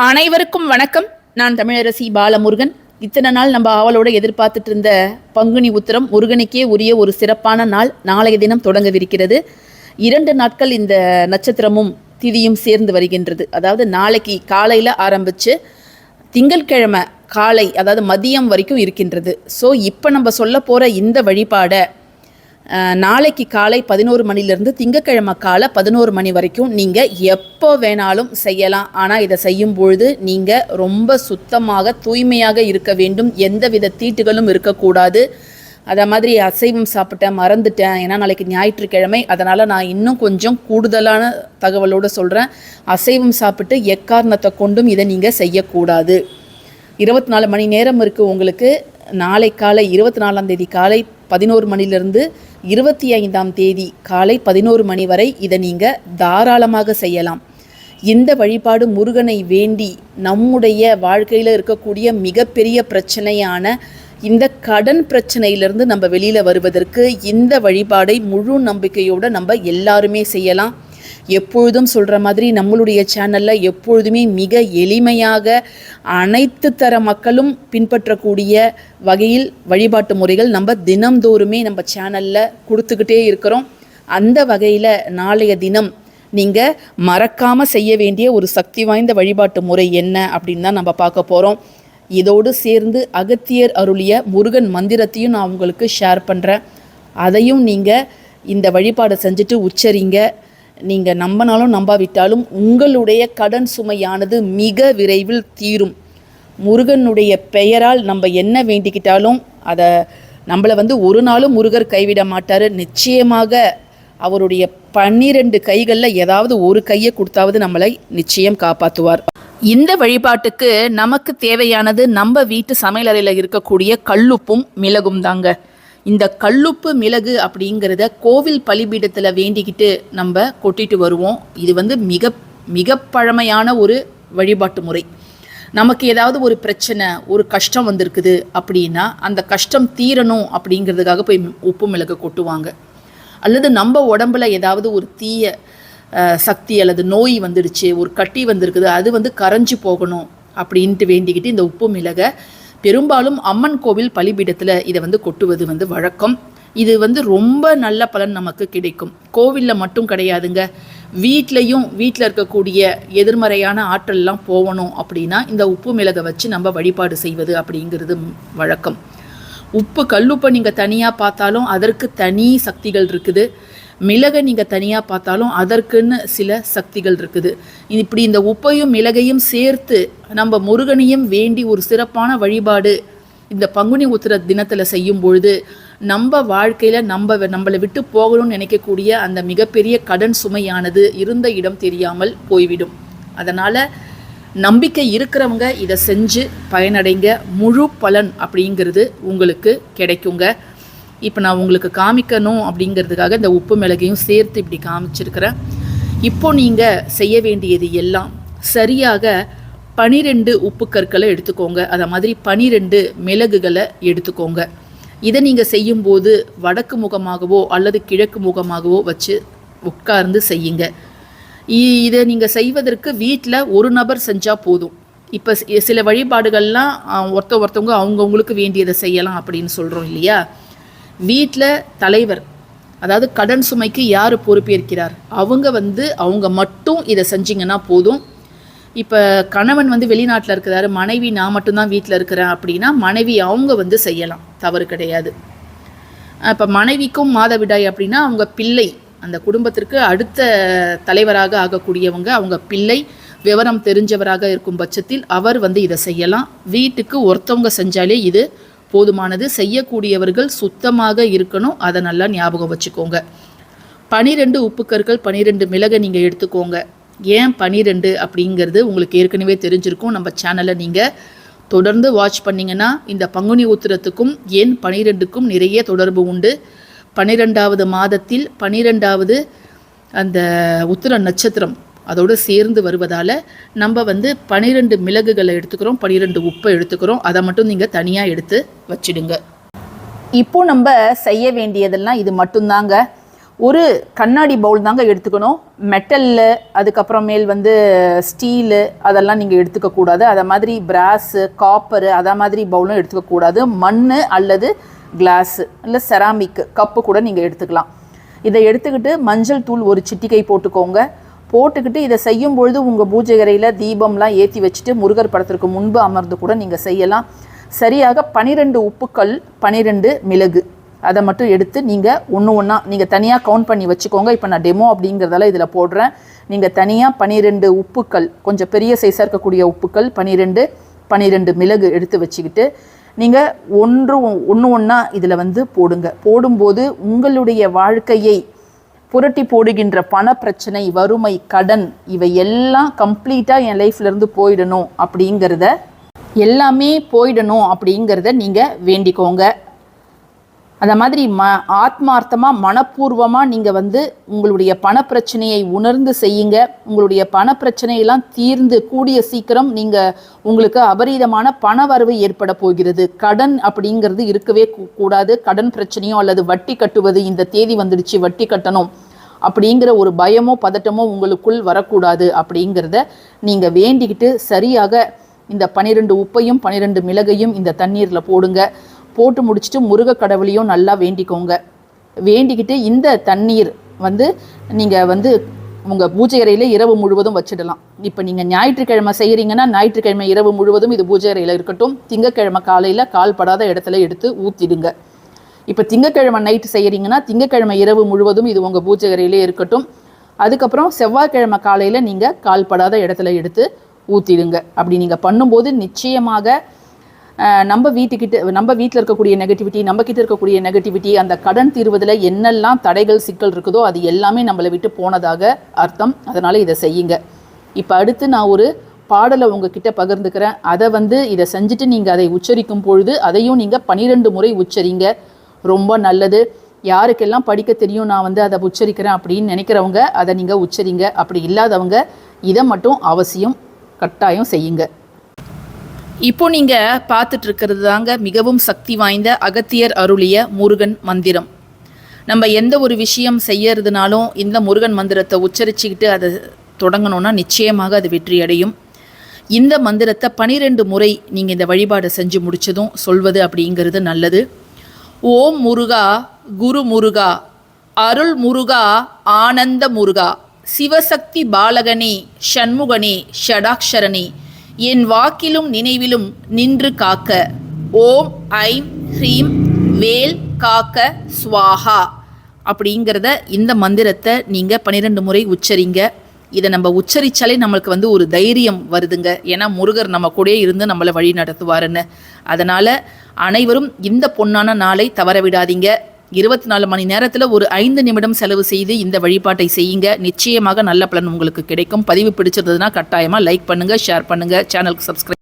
அனைவருக்கும் வணக்கம். நான் தமிழரசி பாலமுருகன். இத்தனை நாள் நம்ம ஆவலோடு எதிர்பார்த்துட்டு இருந்த பங்குனி உத்திரம் முருகனுக்கே உரிய ஒரு சிறப்பான நாள் நாளைய தினம் தொடங்கவிருக்கிறது. இரண்டு நாட்கள் இந்த நட்சத்திரமும் திதியும் சேர்ந்து வருகின்றது. அதாவது நாளைக்கு காலையில் ஆரம்பித்து திங்கட்கிழமை காலை அதாவது மதியம் வரைக்கும் இருக்கின்றது. ஸோ இப்போ நம்ம சொல்ல போகிற இந்த வழிபாடை நாளைக்கு காலை பதினோரு மணிலேருந்து திங்கக்கிழமை காலை பதினோரு மணி வரைக்கும் நீங்கள் எப்போ வேணாலும் செய்யலாம். ஆனால் இதை செய்யும் பொழுது நீங்கள் ரொம்ப சுத்தமாக தூய்மையாக இருக்க வேண்டும். எந்தவித தீட்டுகளும் இருக்கக்கூடாது. அதை மாதிரி அசைவம் சாப்பிட்டேன் மறந்துட்டேன். ஏன்னா நாளைக்கு ஞாயிற்றுக்கிழமை. அதனால் நான் இன்னும் கொஞ்சம் கூடுதலான தகவலோடு சொல்கிறேன் அசைவம் சாப்பிட்டு எக்காரணத்தை கொண்டும் இதை நீங்கள் செய்யக்கூடாது. இருபத்தி நாலு மணி நேரம் இருக்குது உங்களுக்கு. நாளை காலை இருபத்தி நாலாம் தேதி காலை பதினோரு மணிலிருந்து இருபத்தி ஐந்தாம் தேதி காலை பதினோரு மணி வரை இதை நீங்கள் தாராளமாக செய்யலாம். இந்த வழிபாடு முருகனை வேண்டி நம்முடைய வாழ்க்கையில் இருக்கக்கூடிய மிகப்பெரிய பிரச்சனையான இந்த கடன் பிரச்சனையிலிருந்து நம்ம வெளியில் வருவதற்கு இந்த வழிபாடை முழு நம்பிக்கையோடு நம்ம எல்லாருமே செய்யலாம். எப்பொழுதும் சொல்கிற மாதிரி நம்மளுடைய சேனலில் எப்பொழுதுமே மிக எளிமையாக அனைத்து தர மக்களும் பின்பற்றக்கூடிய வகையில் வழிபாட்டு முறைகள் நம்ம தினம்தோறுமே நம்ம சேனலில் கொடுத்துக்கிட்டே இருக்கிறோம். அந்த வகையில் நாளைய தினம் நீங்கள் மறக்காமல் செய்ய வேண்டிய ஒரு சக்தி வாய்ந்த வழிபாட்டு முறை என்ன அப்படின்னு தான் நம்ம பார்க்க போகிறோம் இதோடு சேர்ந்து அகத்தியர் அருளிய முருகன் மந்திரத்தையும் நான் உங்களுக்கு ஷேர் பண்ணுறேன் அதையும் நீங்கள் இந்த வழிபாடை செஞ்சுட்டு உச்சரிங்க. நீங்கள் நம்பினாலும் நம்பாவிட்டாலும் உங்களுடைய கடன் சுமையானது மிக விரைவில் தீரும். முருகனுடைய பெயரால் நம்ம என்ன வேண்டிக்கிட்டாலும் அதை நம்மளை வந்து ஒரு நாளும் முருகர் கைவிட மாட்டார். நிச்சயமாக அவருடைய பன்னிரெண்டு கைகளில் ஏதாவது ஒரு கையை கொடுத்தாவது நம்மளை நிச்சயம் காப்பாற்றுவார் இந்த வழிபாட்டுக்கு நமக்கு தேவையானது நம்ம வீட்டு சமையலறையில் இருக்கக்கூடிய கல்லுப்பும் மிளகும் தாங்க. இந்த கல்லுப்பு மிளகு அப்படிங்கிறத கோவில் பலிபீடத்தில் வேண்டிக்கிட்டு நம்ம கொட்டிட்டு வருவோம். இது வந்து மிக மிக பழமையான ஒரு வழிபாட்டு முறை. நமக்கு ஏதாவது ஒரு பிரச்சனை ஒரு கஷ்டம் வந்திருக்குது அப்படின்னா அந்த கஷ்டம் தீரணும் அப்படிங்கிறதுக்காக போய் உப்பு மிளகு கொட்டுவாங்க. அல்லது நம்ம உடம்புல ஏதாவது ஒரு தீய சக்தி அல்லது நோய் வந்துடுச்சு ஒரு கட்டி வந்திருக்குது அது வந்து கரைஞ்சு போகணும் அப்படின்ட்டு வேண்டிக்கிட்டு இந்த உப்பு மிளகை பெரும்பாலும் அம்மன் கோவில் பலிபீடத்தில் இதை வந்து கொட்டுவது வந்து வழக்கம். இது வந்து ரொம்ப நல்ல பலன் நமக்கு கிடைக்கும். கோவிலில் மட்டும் கிடையாதுங்க. வீட்லேயும் வீட்டில் இருக்கக்கூடிய எதிர்மறையான ஆற்றல்லாம் போகணும் அப்படின்னா இந்த உப்பு மிளகை வச்சு நம்ம வழிபாடு செய்வது அப்படிங்கிறது வழக்கம். உப்பு கல்லுப்பை நீங்கள் தனியாக பார்த்தாலும் அதற்கு தனி சக்திகள் இருக்குது. மிளகை நீங்கள் தனியாக பார்த்தாலும் அதற்குன்னு சில சக்திகள் இருக்குது. இப்படி இந்த உப்பையும் மிளகையும் சேர்த்து நம்ம முருகனையும் வேண்டி ஒரு சிறப்பான வழிபாடு இந்த பங்குனி உத்திர தினத்தில் செய்யும் பொழுது நம்ம வாழ்க்கையில் நம்ம நம்மளை விட்டு போகணும்னு நினைக்கக்கூடிய அந்த மிகப்பெரிய கடன் சுமையானது இருந்த இடம் தெரியாமல் போய்விடும். அதனால் நம்பிக்கை இருக்கிறவங்க இதை செஞ்சு பயனடைங்க. முழு பலன் அப்படிங்கிறது உங்களுக்கு கிடைக்குங்க. இப்போ நான் உங்களுக்கு காமிக்கணும் அப்படிங்கிறதுக்காக இந்த உப்பு மிளகையும் சேர்த்து இப்படி காமிச்சிருக்கிறேன். இப்போ நீங்கள் செய்ய வேண்டியது எல்லாம் சரியாக பனிரெண்டு உப்பு கற்களை எடுத்துக்கோங்க. அதை மாதிரி பனிரெண்டு மிளகுகளை எடுத்துக்கோங்க. இதை நீங்கள் செய்யும்போது வடக்கு முகமாகவோ அல்லது கிழக்கு முகமாகவோ வச்சு உட்கார்ந்து செய்யுங்க. இ- இதை நீங்கள் செய்வதற்கு வீட்டில் ஒரு நபர் செஞ்சால் போதும். இப்போ சில வழிபாடுகள்லாம் ஒருத்த ஒருத்தவங்க அவங்கவுங்களுக்கு வேண்டியதை செய்யலாம் அப்படின்னு சொல்கிறோம் இல்லையா? வீட்டில் தலைவர் அதாவது கடன் சுமைக்கு யார் பொறுப்பேற்கிறார்? அவங்க வந்து அவங்க மட்டும் இதை செஞ்சிங்கன்னா போதும். இப்போ கணவன் வந்து வெளிநாட்டில் இருக்கிறாரு மனைவி நான் மட்டும்தான் வீட்டில் இருக்கிறேன் அப்படின்னா மனைவி அவங்க வந்து செய்யலாம். தவறு கிடையாது. இப்போ மனைவிக்கும் மாதவிடாய் அப்படின்னா அவங்க பிள்ளை அந்த குடும்பத்திற்கு அடுத்த தலைவராக ஆகக்கூடியவங்க அவங்க பிள்ளை விவரம் தெரிஞ்சவராக இருக்கும் பட்சத்தில் அவர் வந்து இதை செய்யலாம். வீட்டுக்கு ஒருத்தவங்க செஞ்சாலே இது போதுமானது செய்யக்கூடியவர்கள் சுத்தமாக இருக்கணும். அதை நல்லா ஞாபகம் வச்சுக்கோங்க. பனிரெண்டு உப்புக்கற்கள் பனிரெண்டு மிளகை நீங்கள் எடுத்துக்கோங்க. ஏன் பனிரெண்டு அப்படிங்கிறது உங்களுக்கு ஏற்கனவே தெரிஞ்சிருக்கும். நம்ம சேனலை நீங்கள் தொடர்ந்து வாட்ச் பண்ணிங்கன்னா இந்த பங்குனி உத்திரத்துக்கும் ஏன் பனிரெண்டுக்கும் நிறைய தொடர்பு உண்டு. பனிரெண்டாவது மாதத்தில் பனிரெண்டாவது அந்த உத்திர நட்சத்திரம் அதோடு சேர்ந்து வருவதால் நம்ம வந்து பனிரெண்டு மிளகுகளை எடுத்துக்கிறோம் பனிரெண்டு உப்பை எடுத்துக்கிறோம். அதை மட்டும் நீங்கள் தனியாக எடுத்து வச்சிடுங்க. இப்போ நம்ம செய்ய வேண்டியதெல்லாம் இது மட்டும்தாங்க. ஒரு கண்ணாடி பவுல் தாங்க எடுத்துக்கணும். மெட்டல்லு அதுக்கப்புறமேல் வந்து ஸ்டீலு அதெல்லாம் நீங்கள் எடுத்துக்கக்கூடாது அதை மாதிரி பிராஸு காப்பரு அதை மாதிரி பவுலும் எடுத்துக்கக்கூடாது மண் அல்லது கிளாஸு இல்லை செராமிக் கப்பு கூட நீங்கள் எடுத்துக்கலாம். இதை எடுத்துக்கிட்டு மஞ்சள் தூள் ஒரு சிட்டிகை போட்டுக்கோங்க. போட்டுக்கிட்டு இதை செய்யும் பொழுது உங்கள் பூஜை அறையில் தீபம்லாம் ஏற்றி வச்சுட்டு முருகர் படத்திற்கு முன்பு அமர்ந்து கூட நீங்கள் செய்யலாம். சரியாக பனிரெண்டு உப்புக்கள் பனிரெண்டு மிளகு. அதை மட்டும் எடுத்து நீங்கள் ஒன்று ஒன்றா நீங்கள் தனியாக கவுண்ட் பண்ணி வச்சுக்கோங்க. இப்போ நான் டெமோ அப்படிங்கிறதால இதில் போடுறேன். நீங்கள் தனியாக பனிரெண்டு உப்புக்கள் கொஞ்சம் பெரிய சைஸாக இருக்கக்கூடிய உப்புக்கள் பனிரெண்டு பனிரெண்டு மிளகு எடுத்து வச்சுக்கிட்டு நீங்கள் ஒன்று ஒன்று ஒன்றா இதில் வந்து போடுங்க. போடும்போது உங்களுடைய வாழ்க்கையை புரட்டி போடுகின்ற பண பிரச்சனை வறுமை கடன் இவை எல்லாம் கம்ப்ளீட்டாக என் லைஃப்லேருந்து போயிடணும் அப்படிங்கிறத எல்லாமே போயிடணும் அப்படிங்கிறத நீங்கள் வேண்டிக்கோங்க. அந்த மாதிரி ம ஆத்மார்த்தமாக மனப்பூர்வமாக நீங்கள் வந்து உங்களுடைய பணப்பிரச்சனையை உணர்ந்து செய்யுங்க. உங்களுடைய பணப்பிரச்சனையெல்லாம் தீர்ந்து கூடிய சீக்கிரம் நீங்கள் உங்களுக்கு அபரீதமான பண வரவு ஏற்பட போகிறது. கடன் அப்படிங்கிறது இருக்கவே கூடாது. கடன் பிரச்சனையோ அல்லது வட்டி கட்டுவது இந்த தேதி வந்துடுச்சு வட்டி கட்டணும் அப்படிங்கிற ஒரு பயமோ பதட்டமோ உங்களுக்குள் வரக்கூடாது அப்படிங்கிறத நீங்கள் வேண்டிக்கிட்டு சரியாக இந்த பன்னிரெண்டு உப்பையும் பன்னிரெண்டு மிளகையும் இந்த தண்ணீரில் போடுங்க. போட்டு முடிச்சுட்டு முருக கடவுளையும் நல்லா வேண்டிக்கோங்க. வேண்டிக்கிட்டு இந்த தண்ணீர் வந்து நீங்கள் வந்து உங்கள் பூஜை அறையில் இரவு முழுவதும் வச்சிடலாம். இப்போ நீங்கள் ஞாயிற்றுக்கிழமை செய்கிறீங்கன்னா ஞாயிற்றுக்கிழமை இரவு முழுவதும் இது பூஜை அறையில் இருக்கட்டும். திங்கக்கிழமை காலையில் கால் படாத இடத்துல எடுத்து ஊற்றிடுங்க இப்போ திங்கக்கிழமை நைட்டு செய்கிறீங்கன்னா திங்கக்கிழமை இரவு முழுவதும் இது உங்கள் பூஜை அறையிலே இருக்கட்டும். அதுக்கப்புறம் செவ்வாய்க்கிழமை காலையில் நீங்கள் கால் படாத இடத்துல எடுத்து ஊற்றிடுங்க அப்படி நீங்கள் பண்ணும்போது நிச்சயமாக நம்ம வீட்டுக்கிட்ட நம்ம வீட்டில் இருக்கக்கூடிய நெகட்டிவிட்டி நம்ம கிட்ட இருக்கக்கூடிய நெகட்டிவிட்டி அந்த கடன் தீர்வதில் என்னெல்லாம் தடைகள் சிக்கல் இருக்குதோ அது எல்லாமே நம்மளை விட்டு போனதாக அர்த்தம். அதனால் இதை செய்யுங்க. இப்போ அடுத்து நான் ஒரு பாடலை உங்ககிட்ட பகிர்ந்துக்கிறேன். அதை வந்து இதை செஞ்சுட்டு நீங்கள் அதை உச்சரிக்கும் பொழுது அதையும் நீங்கள் பன்னிரெண்டு முறை உச்சரிங்க. ரொம்ப நல்லது. யாருக்கெல்லாம் படிக்க தெரியும் நான் வந்து அதை உச்சரிக்கிறேன் அப்படின்னு நினைக்கிறவங்க அதை நீங்கள் உச்சரிங்க. அப்படி இல்லாதவங்க இதை மட்டும் அவசியம் கட்டாயம் செய்யுங்க. இப்போ நீங்க பார்த்துட்டு இருக்கிறது தாங்க மிகவும் சக்தி வாய்ந்த அகத்தியர் அருளிய முருகன் மந்திரம். நம்ம எந்த ஒரு விஷயம் செய்யறதுனாலும் இந்த முருகன் மந்திரத்தை உச்சரிச்சுக்கிட்டு அதை தொடங்கணும்னா நிச்சயமாக அது வெற்றி அடையும். இந்த மந்திரத்தை பனிரெண்டு முறை நீங்கள் இந்த வழிபாடை செஞ்சு முடிச்சதும் சொல்வது அப்படிங்கிறது நல்லது. ஓம் முருகா குரு முருகா அருள் முருகா ஆனந்த முருகா சிவசக்தி பாலகனே ஷண்முகனே ஷடாக்ஷரனே என் வாக்கிலும் நினைவிலும் நின்று காக்க. ஓம் ஐம் ஹ்ரீம் வேல் காக்க ஸ்வாஹா அப்படிங்கிறத இந்த மந்திரத்தை நீங்கள் பன்னிரெண்டு முறை உச்சரிங்க. இதை நம்ம உச்சரித்தாலே நம்மளுக்கு வந்து ஒரு தைரியம் வருதுங்க. ஏன்னா முருகர் நம்ம கூடயே இருந்து நம்மளை வழி நடத்துவாருன்னு. அதனால் அனைவரும் இந்த பொன்னான நாளை தவற விடாதீங்க. இருபத்தி நாலு மணி நேரத்தில் ஒரு ஐந்து நிமிடம் செலவு செய்து இந்த வழிபாட்டை செய்யுங்க. நிச்சயமாக நல்ல பலன் உங்களுக்கு கிடைக்கும். பதிவு பிடிச்சிருந்ததுன்னா கட்டாயமாக லைக் பண்ணுங்கள் ஷேர் பண்ணுங்கள் சேனலுக்கு சப்ஸ்கிரைப்